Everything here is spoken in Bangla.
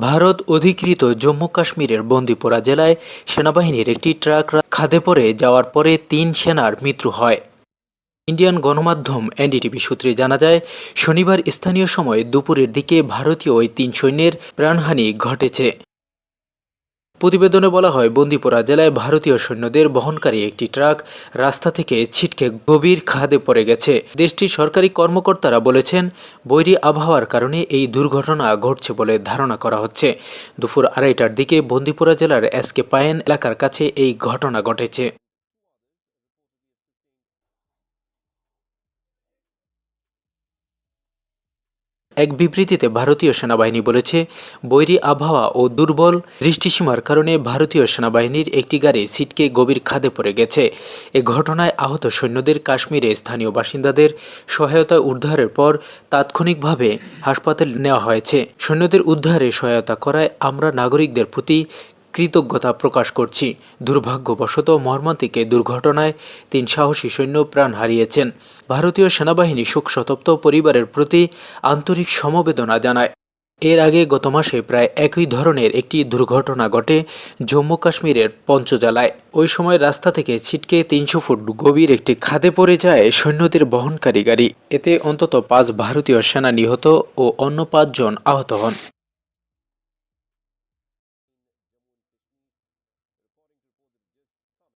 ভারত অধিকৃত জম্মু কাশ্মীরের বন্দিপোরা জেলায় সেনাবাহিনীর একটি ট্রাক খাদে পড়ে যাওয়ার পরে তিন সেনার মৃত্যু হয়। ইন্ডিয়ান গণমাধ্যম এনডিটিভি সূত্রে জানা যায়, শনিবার স্থানীয় সময় দুপুরের দিকে ভারতীয় ওই তিন সৈন্যের প্রাণহানি ঘটেছে। প্রতিবেদনে বলা হয়, বন্দিপোরা জেলায় ভারতীয় সৈন্যদের বহনকারী একটি ট্রাক রাস্তা থেকে ছিটকে গভীর খাদে পড়ে গেছে। দেশটির সরকারি কর্মকর্তারা বলেছেন, বৈরী আবহাওয়ার কারণে এই দুর্ঘটনা ঘটছে বলে ধারণা করা হচ্ছে। দুপুর আড়াইটার দিকে বন্দিপোরা জেলার এসকে পায়েন এলাকার কাছে এই ঘটনা ঘটেছে। এক বিবৃতিতে ভারতীয় সেনাবাহিনী বলেছে, বৈরী আবহাওয়া ও দুর্বল দৃষ্টিসীমার কারণে ভারতীয় সেনাবাহিনীর একটি গাড়ি সিটকে গভীর খাদে পড়ে গেছে। এ ঘটনায় আহত সৈন্যদের কাশ্মীরে স্থানীয় বাসিন্দাদের সহায়তা উদ্ধারের পর তাৎক্ষণিকভাবে হাসপাতাল নেওয়া হয়েছে। সৈন্যদের উদ্ধারে সহায়তা করায় আমরা নাগরিকদের প্রতি কৃতজ্ঞতা প্রকাশ করছি। দুর্ভাগ্যবশত মর্মান্তিক দুর্ঘটনায় তিন সাহসী সৈন্য প্রাণ হারিয়েছেন। ভারতীয় সেনাবাহিনী শোকসতপ্ত পরিবারের প্রতি আন্তরিক সমবেদনা জানায়। এর আগে গত মাসে প্রায় একই ধরনের একটি দুর্ঘটনা ঘটে জম্মু কাশ্মীরের পঞ্চজেলায়। ওই সময় রাস্তা থেকে ছিটকে তিনশো ফুট গভীর একটি খাদে পড়ে যায় সৈন্যদের বহনকারী গাড়ি। এতে অন্তত পাঁচ ভারতীয় সেনা নিহত ও অন্য পাঁচজন আহত হন।